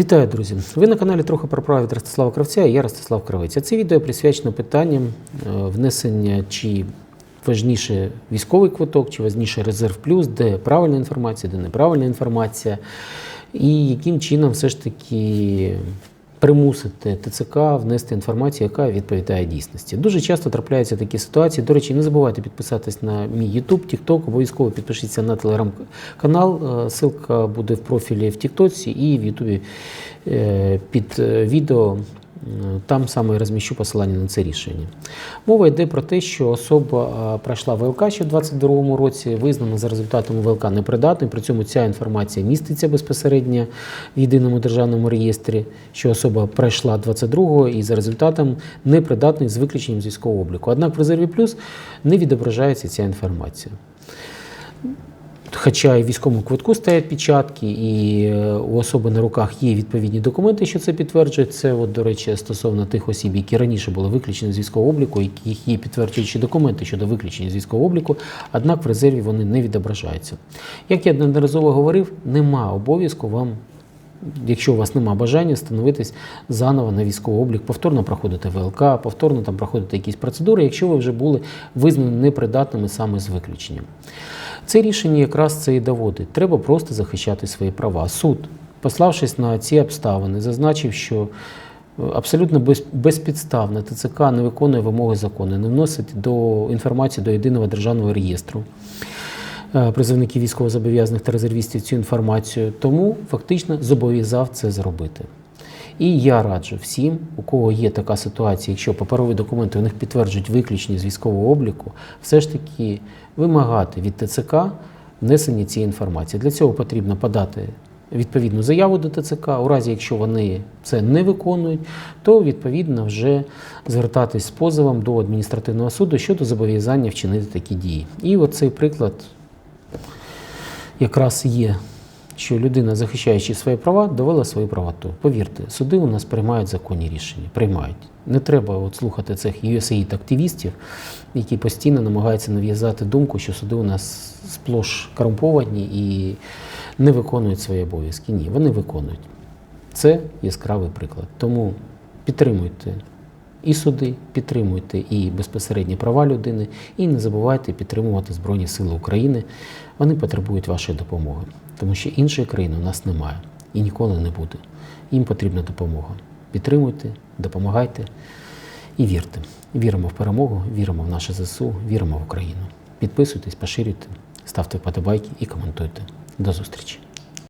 Вітаю, друзі! Ви на каналі трохи про право від Ростислава Кравця і я Ростислав Кравець. А Це відео присвячено питанням е, внесення чи важніше військовий квиток, чи важніше резерв плюс, де правильна інформація, де неправильна інформація, і яким чином все ж таки примусити ТЦК внести інформацію, яка відповідає дійсності. Дуже часто трапляються такі ситуації. До речі, не забувайте підписатись на мій YouTube, TikTok, обов'язково підпишіться на телеграм-канал. Силка буде в профілі в TikTok і в YouTube е, під е, відео. Там саме розміщу посилання на це рішення. Мова йде про те, що особа е, пройшла ВЛК ще в 2022 році, визнана за результатами ВЛК непридатною. При цьому ця інформація міститься безпосередньо в єдиному державному реєстрі, що особа пройшла 22-го і за результатом непридатний з виключенням з військового обліку. Однак в резерві плюс не відображається ця інформація. Хоча і в військовому квитку стоять печатки, і е, у особи на руках є відповідні документи, що це підтверджують. Це, от, до речі, стосовно тих осіб, які раніше були виключені з військового обліку, яких є підтверджуючі документи щодо виключення з військового обліку, однак в резерві вони не відображаються. Як я неодноразово говорив, нема обов'язку вам. Якщо у вас немає бажання становитись заново на військовий облік, повторно проходити ВЛК, повторно там проходити якісь процедури, якщо ви вже були визнані непридатними саме з виключенням. Це рішення якраз це і доводить. Треба просто захищати свої права. Суд, пославшись на ці обставини, зазначив, що е, абсолютно без, безпідставно ТЦК не виконує вимоги закону, не вносить до інформації до єдиного державного реєстру призовників військовозобов'язаних та резервістів цю інформацію, тому фактично зобов'язав це зробити. І я раджу всім, у кого є така ситуація, якщо паперові документи у них підтверджують виключення з військового обліку, все ж таки вимагати від ТЦК внесення цієї інформації. Для цього потрібно подати відповідну заяву до ТЦК. У разі, якщо вони це не виконують, то відповідно вже звертатись з позовом до адміністративного суду щодо зобов'язання вчинити такі дії. І оцей приклад якраз є, що людина, захищаючи свої права, довела свою правоту. Повірте, суди у нас приймають законні рішення. Приймають. Не треба от слухати цих USAID активістів, які постійно намагаються нав'язати думку, що суди у нас сплош корумповані і не виконують свої обов'язки. Ні, вони виконують. Це яскравий приклад. Тому підтримуйте і суди, підтримуйте і безпосередні права людини, і не забувайте підтримувати Збройні Сили України. Вони потребують вашої допомоги, тому що іншої країни у нас немає і ніколи не буде. Їм потрібна допомога. Підтримуйте, допомагайте і вірте. Віримо в перемогу, віримо в наше ЗСУ, віримо в Україну. Підписуйтесь, поширюйте, ставте вподобайки і коментуйте. До зустрічі!